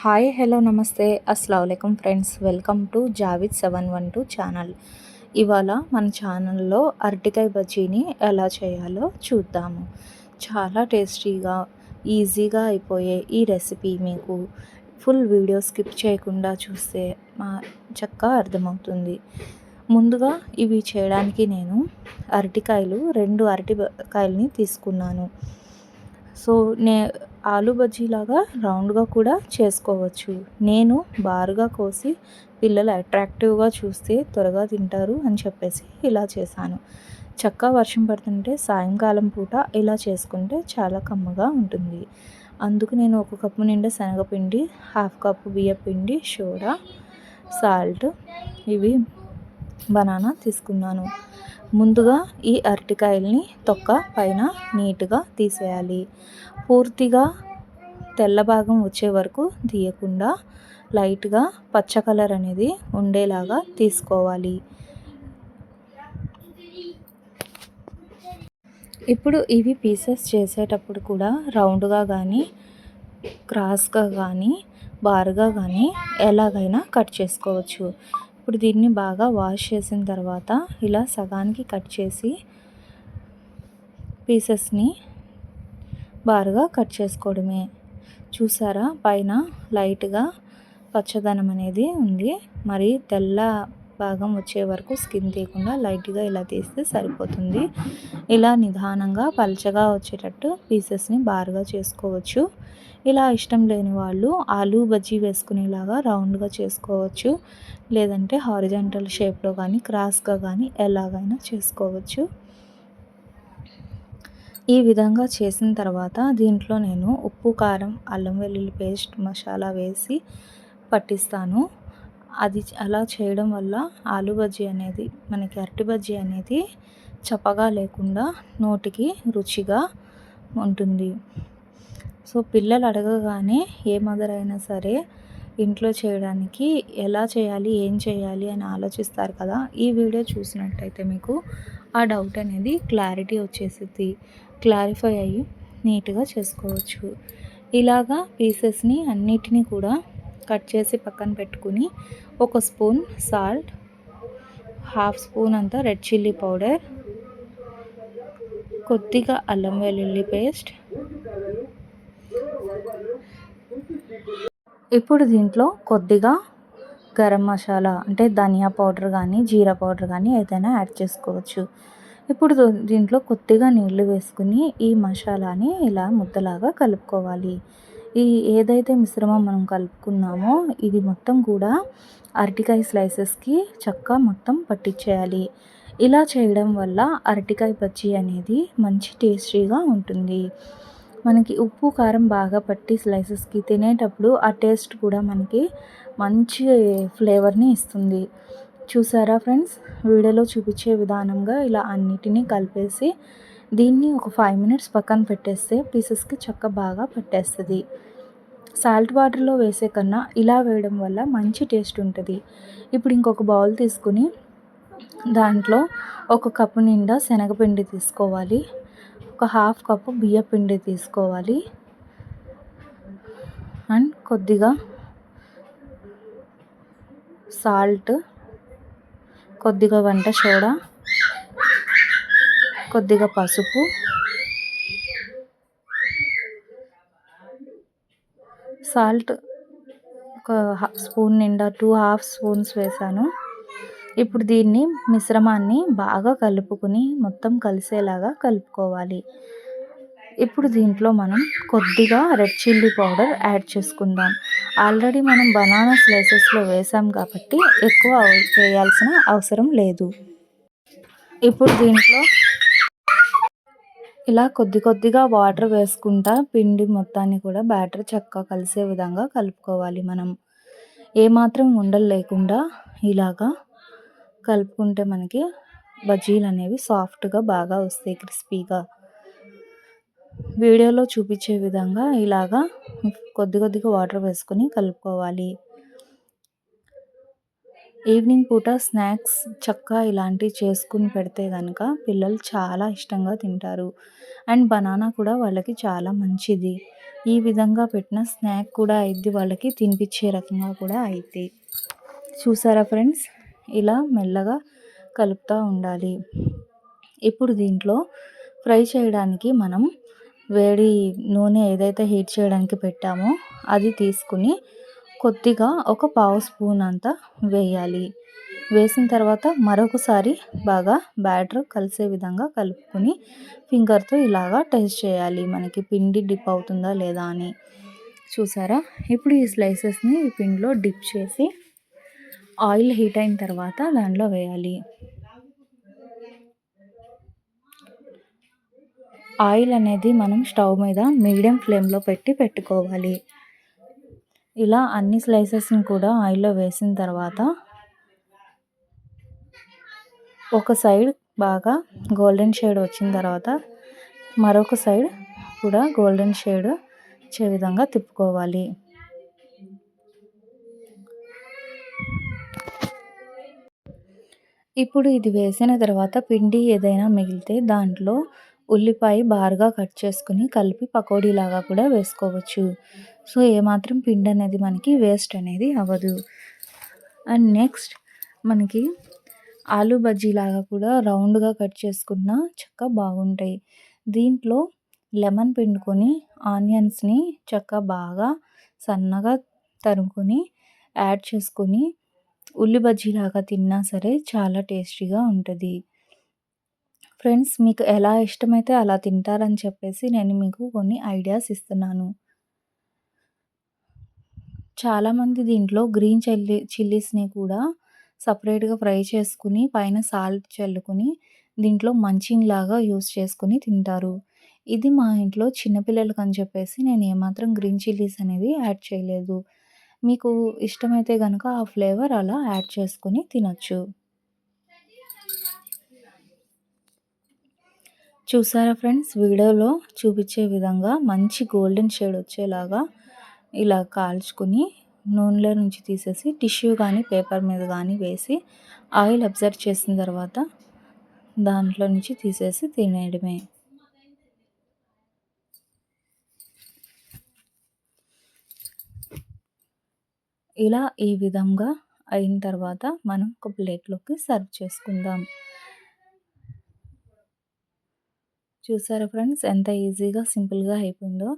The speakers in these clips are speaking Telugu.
Hi hello namaste. అస్సలం friends. Welcome to Javid seven one two channel. ఇవాళ మన ఛానల్లో అరటికాయ బజ్జీని ఎలా చేయాలో చూద్దాము. చాలా టేస్టీగా ఈజీగా అయిపోయే ఈ రెసిపీ మీకు ఫుల్ వీడియో స్కిప్ చేయకుండా చూస్తే మా చక్కగా అర్థమవుతుంది. ముందుగా ఇవి చేయడానికి నేను అరటికాయలు రెండు అరటికాయలని తీసుకున్నాను. సో నే ఆలు బజ్జీలాగా రౌండ్గా కూడా చేసుకోవచ్చు. నేను బారుగా కోసి పిల్లలు అట్రాక్టివ్గా చూస్తే త్వరగా తింటారు అని చెప్పేసి ఇలా చేశాను. చక్కగా వర్షం పడుతుంటే సాయంకాలం పూట ఇలా చేసుకుంటే చాలా కమ్మగా ఉంటుంది. అందుకు నేను ఒక కప్పు నిండా శనగపిండి హాఫ్ కప్పు బియ్యపిండి సోడా సాల్ట్ ఇవి బనానా తీసుకున్నాను. ముందుగా ఈ అరటికాయల్ని తొక్క పైన నీట్గా తీసేయాలి. పూర్తిగా తెల్ల భాగం వచ్చే వరకు తీయకుండా లైట్గా పచ్చ కలర్ అనేది ఉండేలాగా తీసుకోవాలి. ఇప్పుడు ఇవి పీసెస్ చేసేటప్పుడు కూడా రౌండ్గా కానీ క్రాస్గా కానీ బారుగా కానీ ఎలాగైనా కట్ చేసుకోవచ్చు. ఇప్పుడు దీన్ని బాగా వాష్ చేసిన తర్వాత ఇలా సగానికి కట్ చేసి పీసెస్ని బారుగా కట్ చేసుకోవడమే. చూసారా? పైన లైట్గా పచ్చదనం అనేది ఉంది. మరి తెల్ల భాగం వచ్చే వరకు స్కిన్ తీయకుండా లైట్గా ఇలా తీస్తే సరిపోతుంది. ఇలా నిదానంగా పలచగా వచ్చేటట్టు పీసెస్ని బారుగా చేసుకోవచ్చు. ఇలా ఇష్టం లేని వాళ్ళు ఆలు బజ్జీ వేసుకునేలాగా రౌండ్గా చేసుకోవచ్చు. లేదంటే హారిజంటల్ షేప్లో కానీ క్రాస్గా కానీ ఎలాగైనా చేసుకోవచ్చు. ఈ విధంగా చేసిన తర్వాత దీంట్లో నేను ఉప్పు కారం అల్లం వెల్లుల్లి పేస్ట్ మసాలా వేసి పట్టిస్తాను. అది అలా చేయడం వల్ల ఆలు బజ్జీ అనేది మనకి అరటి బజ్జీ అనేది చప్పగా లేకుండా నోటికి రుచిగా ఉంటుంది. సో పిల్లలు అడగగానే ఏ మదర్ అయినా సరే ఇంట్లో చేయడానికి ఎలా చేయాలి ఏం చేయాలి అని ఆలోచిస్తారు కదా. ఈ వీడియో చూసినట్టయితే మీకు ఆ డౌట్ అనేది క్లారిటీ వచ్చేసింది క్లారిఫై అయ్యి నీట్గా చేసుకోవచ్చు. ఇలాగా పీసెస్ని అన్నిటినీ కూడా కట్ చేసి పక్కన పెట్టుకుని ఒక స్పూన్ సాల్ట్ హాఫ్ స్పూన్ అంతా రెడ్ చిల్లీ పౌడర్ కొద్దిగా అల్లం వెల్లుల్లి పేస్ట్ ఇప్పుడు దీంట్లో కొద్దిగా గరం మసాలా అంటే ధనియా పౌడర్ కానీ జీరా పౌడర్ కానీ ఏదైనా యాడ్ చేసుకోవచ్చు. ఇప్పుడు దీంట్లో కొద్దిగా నీళ్ళు వేసుకుని ఈ మసాలాని ఇలా ముద్దలాగా కలుపుకోవాలి. ఈ ఏదైతే మిశ్రమం మనం కలుపుకున్నామో ఇది మొత్తం కూడా అరటికాయ స్లైసెస్కి చక్క మొత్తం పట్టించేయాలి ఇలా చేయడం వల్ల అరటికాయ బజ్జీ అనేది మంచి టేస్టీగా ఉంటుంది. మనకి ఉప్పు కారం బాగా పట్టి స్లైసెస్కి తినేటప్పుడు ఆ టేస్ట్ కూడా మనకి మంచి ఫ్లేవర్ని ఇస్తుంది. చూసారా ఫ్రెండ్స్ వీడియోలో చూపించే విధానంగా ఇలా అన్నిటినీ కలిపేసి దీన్ని ఒక ఫైవ్ మినిట్స్ పక్కన పెట్టేస్తే పీసెస్కి చక్క బాగా పట్టేస్తుంది. సాల్ట్ వాటర్లో వేసే కన్నా ఇలా వేయడం వల్ల మంచి టేస్ట్ ఉంటుంది. ఇప్పుడు ఇంకొక బౌల్ తీసుకుని దాంట్లో ఒక కప్పు నిండా శనగపిండి తీసుకోవాలి. ఒక హాఫ్ కప్పు బియ్య పిండి తీసుకోవాలి. అండ్ కొద్దిగా సాల్ట్ కొద్దిగా వంట సోడా కొద్దిగా పసుపు సాల్ట్ ఒక స్పూన్ నిండా టూ హాఫ్ స్పూన్స్ వేసాను. ఇప్పుడు దీన్ని మిశ్రమాన్ని బాగా కలుపుకుని మొత్తం కలిసేలాగా కలుపుకోవాలి. ఇప్పుడు దీంట్లో మనం కొద్దిగా రెడ్ చిల్లీ పౌడర్ యాడ్ చేసుకుందాం. ఆల్రెడీ మనం బనానా స్లైసెస్లో వేసాం కాబట్టి ఎక్కువ వేయాల్సిన అవసరం లేదు. ఇప్పుడు దీంట్లో ఇలా కొద్ది కొద్దిగా వాటర్ వేసుకుంటా పిండి మొత్తాన్ని కూడా బ్యాటర్ చక్కగా కలిసే విధంగా కలుపుకోవాలి మనం. ఏమాత్రం ఉండలు లేకుండా ఇలాగా కలుపుకుంటే మనకి బజ్జీలు అనేవి సాఫ్ట్గా బాగా వస్తాయి క్రిస్పీగా. వీడియోలో చూపించే విధంగా ఇలాగా కొద్ది కొద్దిగా వాటర్ వేసుకొని కలుపుకోవాలి. ఈవినింగ్ పూట స్నాక్స్ చక్కగా ఇలాంటివి చేసుకుని పెడితే కనుక పిల్లలు చాలా ఇష్టంగా తింటారు. అండ్ బనానా కూడా వాళ్ళకి చాలా మంచిది. ఈ విధంగా పెట్టిన స్నాక్ కూడా అయిద్ది వాళ్ళకి తినిపించే రకంగా కూడా అయితే. చూసారా ఫ్రెండ్స్? ఇలా మెల్లగా కలుపుతూ ఉండాలి. ఇప్పుడు దీంట్లో ఫ్రై చేయడానికి మనం వేడి నూనె ఏదైతే హీట్ చేయడానికి పెట్టామో అది తీసుకుని కొద్దిగా ఒక పావు స్పూన్ అంతా వేయాలి. వేసిన తర్వాత మరొకసారి బాగా బ్యాటర్ కలిసే విధంగా కలుపుకొని ఫింగర్తో ఇలాగా టెస్ట్ చేయాలి. మనకి పిండి డిప్ అవుతుందా లేదా అని. చూసారా? ఇప్పుడు ఈ స్లైసెస్ని ఈ పిండిలో డిప్ చేసి ఆయిల్ హీట్ అయిన తర్వాత దాంట్లో వేయాలి. ఆయిల్ అనేది మనం స్టవ్ మీద మీడియం ఫ్లేమ్లో పెట్టి పెట్టుకోవాలి. ఇలా అన్ని స్లైసెస్ని కూడా ఆయిల్లో వేసిన తర్వాత ఒక సైడ్ బాగా గోల్డెన్ షేడ్ వచ్చిన తర్వాత మరొక సైడ్ కూడా గోల్డెన్ షేడ్ వచ్చే విధంగా తిప్పుకోవాలి. ఇప్పుడు ఇది వేసిన తర్వాత పిండి ఏదైనా మిగిలితే దాంట్లో ఉల్లిపాయ బారుగా కట్ చేసుకుని కలిపి పకోడీలాగా కూడా వేసుకోవచ్చు. సో ఏమాత్రం పిండి అనేది మనకి వేస్ట్ అనేది అవ్వదు. అండ్ నెక్స్ట్ మనకి ఆలు బజ్జీలాగా కూడా రౌండ్గా కట్ చేసుకున్న చక్క బాగుంటాయి. దీంట్లో లెమన్ పిండుకొని ఆనియన్స్ని చక్క బాగా సన్నగా తరుముకొని యాడ్ చేసుకొని ఉల్లి బజ్జీలాగా తిన్నా సరే చాలా టేస్టీగా ఉంటుంది. ఫ్రెండ్స్ మీకు ఎలా ఇష్టమైతే అలా తింటారని చెప్పేసి నేను మీకు కొన్ని ఐడియాస్ ఇస్తున్నాను. చాలామంది దీంట్లో గ్రీన్ చిల్లీ చిల్లీస్ని కూడా సపరేట్గా ఫ్రై చేసుకుని పైన సాల్ట్ చల్లుకుని దీంట్లో మంచింగ్ లాగా యూస్ చేసుకుని తింటారు. ఇది మా ఇంట్లో చిన్నపిల్లలకు అని చెప్పేసి నేను ఏమాత్రం గ్రీన్ చిల్లీస్ అనేది యాడ్ చేయలేదు. మీకు ఇష్టమైతే కనుక ఆ ఫ్లేవర్ అలా యాడ్ చేసుకుని తినచ్చు. చూసారా ఫ్రెండ్స్? వీడియోలో చూపించే విధంగా మంచి గోల్డెన్ షేడ్ వచ్చేలాగా ఇలా కాల్చుకుని నూనెలో నుంచి తీసేసి టిష్యూ కానీ పేపర్ మీద కానీ వేసి ఆయిల్ అబ్జర్వ్ చేసిన తర్వాత దాంట్లో నుంచి తీసేసి తినేయడమే. ఇలా ఈ విధంగా అయిన తర్వాత మనం ఒక ప్లేట్లోకి సర్వ్ చేసుకుందాం. చూసారా ఫ్రెండ్స్? ఎంత ఈజీగా సింపుల్గా అయిపోయిందో.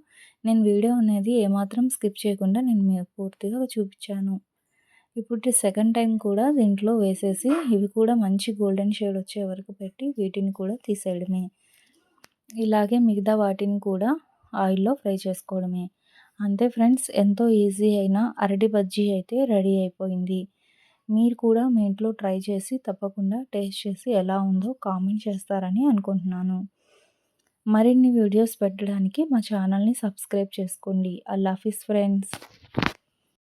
నేను వీడియో అనేది ఏమాత్రం స్కిప్ చేయకుండా నేను మీకు పూర్తిగా చూపించాను. ఇప్పుడు సెకండ్ టైం కూడా దీంట్లో వేసేసి ఇవి కూడా మంచి గోల్డెన్ షేడ్ వచ్చే వరకు పెట్టి వీటిని కూడా తీసేయడమే. ఇలాగే మిగతా వాటిని కూడా ఆయిల్లో ఫ్రై చేసుకోవడమే. అంతే ఫ్రెండ్స్ ఎంతో ఈజీ అయిన అరటి బజ్జీ అయితే రెడీ అయిపోయింది. మీరు కూడా మీ ఇంట్లో ట్రై చేసి తప్పకుండా టేస్ట్ చేసి ఎలా ఉందో కామెంట్ చేస్తారని అనుకుంటున్నాను. మరిన్ని వీడియోస్ పెట్టడానికి మా ఛానల్ని సబ్స్క్రైబ్ చేసుకోండి. అల్లాఫీస్ ఫ్రెండ్స్.